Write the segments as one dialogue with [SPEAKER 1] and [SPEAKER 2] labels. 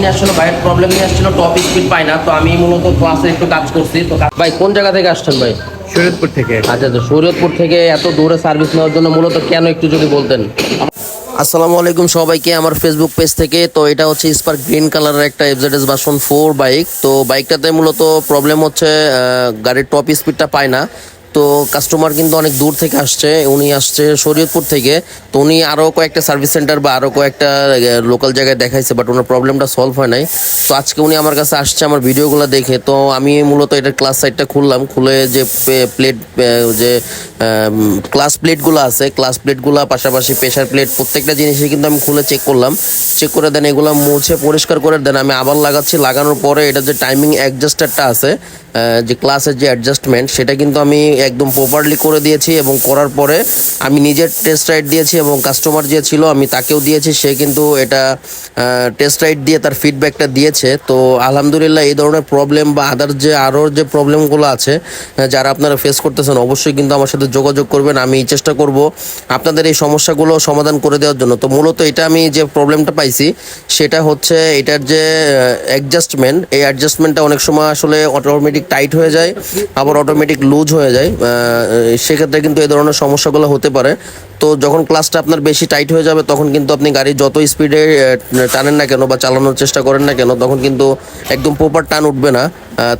[SPEAKER 1] নিয়ে আসছিল বাইরের প্রবলেম নিয়ে আসছিল টপ স্পিড পাই না তো আমি মূলত ক্লাসে একটু কাজ করছি। তো ভাই কোন জায়গা থেকে আসছেন ভাই?
[SPEAKER 2] শরীয়তপুর থেকে।
[SPEAKER 1] আচ্ছা তো শরীয়তপুর থেকে এত দূরে সার্ভিস নেওয়ার জন্য মূলত কেন একটু যদি বলতেন? আসসালামু আলাইকুম সবাইকে আমার ফেসবুক পেজ থেকে। তো এটা হচ্ছে স্পার্ক গ্রিন কালারের একটা এফজেডএস ভার্সন ফোর বাইক তো বাইকটাতে মূলত প্রবলেম হচ্ছে আহ, গাড়ির টপ স্পিডটা পায় না। তো কাস্টমার কিন্তু অনেক দূর থেকে আসছে, উনি আসছে শরীয়তপুর থেকে। তো উনি আরও কয়েকটা সার্ভিস সেন্টার বা আরও কয়েকটা লোকাল জায়গায় দেখাইছে বাট ওনার প্রবলেমটা সলভ হয় নাই। তো আজকে উনি আমার কাছে আসছে আমার ভিডিওগুলো দেখে। তো আমি মূলত এটার ক্লাস সাইডটা খুললাম, খুলে যে প্লেট যে ক্লাস প্লেটগুলো আছে ক্লাস প্লেটগুলো পাশাপাশি প্রেশার প্লেট প্রত্যেকটা জিনিসই কিন্তু আমি খুলে চেক করলাম। চেক করে দেন, এগুলো মুছে পরিষ্কার করে দেন, আমি আবার লাগাচ্ছি। লাগানোর পরে এটা যে টাইমিং অ্যাডজাস্টারটা আছে যে ক্লাসের যে অ্যাডজাস্টমেন্ট সেটা কিন্তু আমি একদম প্রপারলি করে দিয়েছি এবং করার পরে আমি নিজের টেস্ট রাইড দিয়েছি এবং কাস্টমার যে ছিল আমি তাকেও দিয়েছি, সে কিন্তু এটা টেস্ট রাইড দিয়ে তার ফিডব্যাকটা দিয়েছে। তো আলহামদুলিল্লাহ এই ধরনের প্রবলেম বা আদার যে, আরও যে প্রবলেমগুলো আছে যারা আপনারা ফেস করতেছেন, অবশ্যই কিন্তু আমার সাথে যোগাযোগ করবেন। আমি চেষ্টা করব আপনাদের এই সমস্যাগুলো সমাধান করে দেওয়ার জন্য। তো মূলত এটা আমি যে প্রবলেমটা পাইছি, সেটা হচ্ছে এটার যে অ্যাডজাস্টমেন্ট এই অ্যাডজাস্টমেন্টটা অনেক সময় আসলে অটোমেটিক টাইট হয়ে যায়, আবার অটোমেটিক লুজ হয়ে যায়। সেক্ষেত্রে কিন্তু এই ধরনের সমস্যাগুলো হতে পারে। তো যখন ক্লাসটা আপনার বেশি টাইট হয়ে যাবে, তখন কিন্তু আপনি গাড়ি যত স্পিডে টানেন না কেন বা চালানোর চেষ্টা করেন না কেন, তখন কিন্তু একদম প্রপার টান উঠবে না।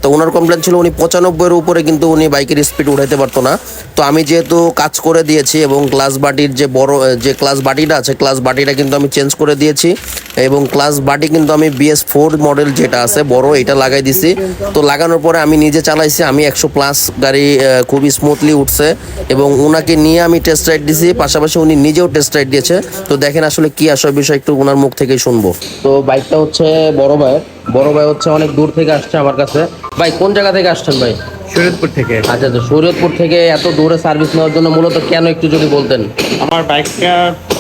[SPEAKER 1] তো ওনার কমপ্লেন ছিল উনি পঁচানব্বইয়ের উপরে কিন্তু উনি বাইকের স্পিড উঠাইতে পারতো না। তো আমি যেহেতু কাজ করে দিয়েছি এবং ক্লাস বাটির যে বড় যে ক্লাস বাটিটা আছে ক্লাস বাটিটা কিন্তু আমি চেঞ্জ করে দিয়েছি। এবং ক্লাস বাটি কিন্তু আমি বিএস ফোর মডেল যেটা আছে বড় এটা লাগাই দিছি। তো লাগানোর পরে আমি নিজে চালাইছি আমি একশো প্লাস গাড়ি খুবই স্মুথলি উঠছে এবং ওনাকে নিয়ে আমি টেস্ট রাইড দিছি পাশাপাশি উনি নিজেও টেস্ট রাইড দিয়েছে। তো দেখেন আসলে কি আসার বিষয় একটু ওনার মুখ থেকেই শুনব। তো বাইকটা হচ্ছে বড় ভাই বড় ভাই হচ্ছে অনেক দূর থেকে আসছে আমার কাছে। ভাই কোন জায়গা থেকে আসছেন ভাই?
[SPEAKER 2] শরীয়তপুর থেকে।
[SPEAKER 1] আচ্ছা তো শরীয়তপুর থেকে এত দূরে সার্ভিস নেওয়ার জন্য মূলত কেন একটু যদি বলতেন?
[SPEAKER 2] আমার বাইকটা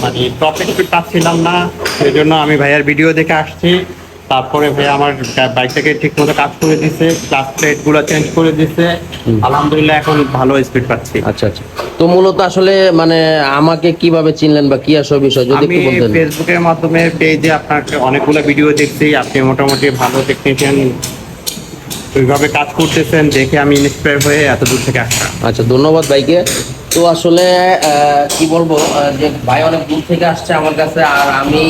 [SPEAKER 2] মানে টপ স্পিড পাচ্ছিলাম না। সেই জন্য আমি ভাইয়ার ভিডিও দেখে আসছি। তারপরে ভাইয়া আমার বাইকটাকে ঠিক মতো কাজ করে দিছে ক্লাস প্লেটগুলো চেঞ্জ করে দিছে। আলহামদুলিল্লাহ এখন ভালো স্পিড পাচ্ছি।
[SPEAKER 1] আচ্ছা আচ্ছা। তো মূলত আসলে মানে আমাকে কীভাবে চিনলেন বা কি আসলে বিষয় যদি একটু বলতেন।
[SPEAKER 2] আমি ফেসবুকের মাধ্যমে পেজে আপনার অনেকগুলো ভিডিও দেখছি। আপনি মোটামুটি ভালো টেকনিশিয়ান ওইভাবে কাজ করতেছেন দেখে আমি ইন্সপায়ার হয়ে এত দূর থেকে আসলাম।
[SPEAKER 1] আচ্ছা ধন্যবাদ ভাইকে। তো আসলে কি বলব যে ভাই অনেক দূর থেকে আসছে আমার কাছে, আর আমি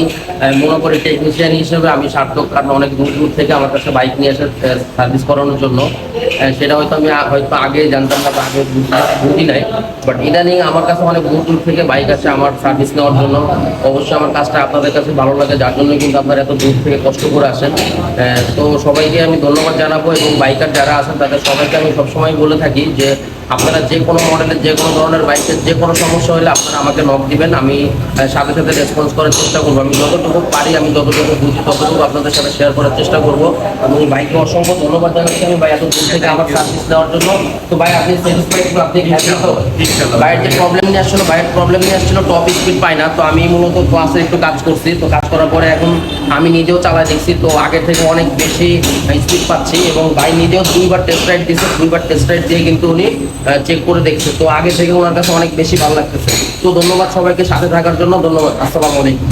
[SPEAKER 1] মনে করি টেকনিশিয়ান হিসেবে আমি সার্থক, কারণ অনেক দূর দূর থেকে আমার কাছে বাইক নিয়ে এসে সার্ভিস করানোর জন্য। সেটা হয়তো আমি হয়তো আগে জানতাম না বা আগে বুঝি- নাই। বাট ইদানিং আমার কাছে অনেক দূর দূর থেকে বাইক আসে আমার সার্ভিস নেওয়ার জন্য। অবশ্যই আমার কাজটা আপনাদের কাছে ভালো লাগে, যার জন্য কিন্তু আপনারা এত দূর থেকে কষ্ট করে আসেন। তো সবাইকে আমি ধন্যবাদ জানাব এবং বাইকার যারা আছেন, তাদের সবাইকে আমি সবসময় বলে থাকি যে আপনারা যে কোনো মডেলের যে কোনো ধরনের বাইকের যে কোনো সমস্যা হলে আপনারা আমাকে নক দিবেন। আমি সাথে সাথে রেসপন্স করার চেষ্টা করব। আমি যতটুকু পারি আমি যতটুকু বুঝি ততটুকু আপনাদের সাথে শেয়ার করার চেষ্টা করব। এবং বাইককে অসংখ্য ধন্যবাদ জানাচ্ছি। আমি ভাই এত দূর থেকে আমার সার্ভিস দেওয়ার জন্য। তো ভাই আপনি স্যাটিসফাইড আপনি হ্যাপি তো? বাইরের যে প্রবলেম নিয়ে আসছিল বাইরের প্রবলেম নিয়ে আসছিল টপ স্পিড পাই না। তো আমি মূলত ক্লাসে একটু কাজ করছি। তো কাজ করার পরে এখন আমি নিজেও চালাই দেখছি। তো আগে থেকে অনেক বেশি স্পিড পাচ্ছি। এবং ভাই নিজেও দুইবার টেস্ট রাইড দিয়েছে দুইবার টেস্ট রাইড দিয়ে কিন্তু উনি চেক করে দেখছে। তো আগে থেকে ওনার কাছে অনেক বেশি ভালো লাগতেছে। তো ধন্যবাদ সবাইকে সাথে থাকার জন্য ধন্যবাদ। আসসালামু আলাইকুম।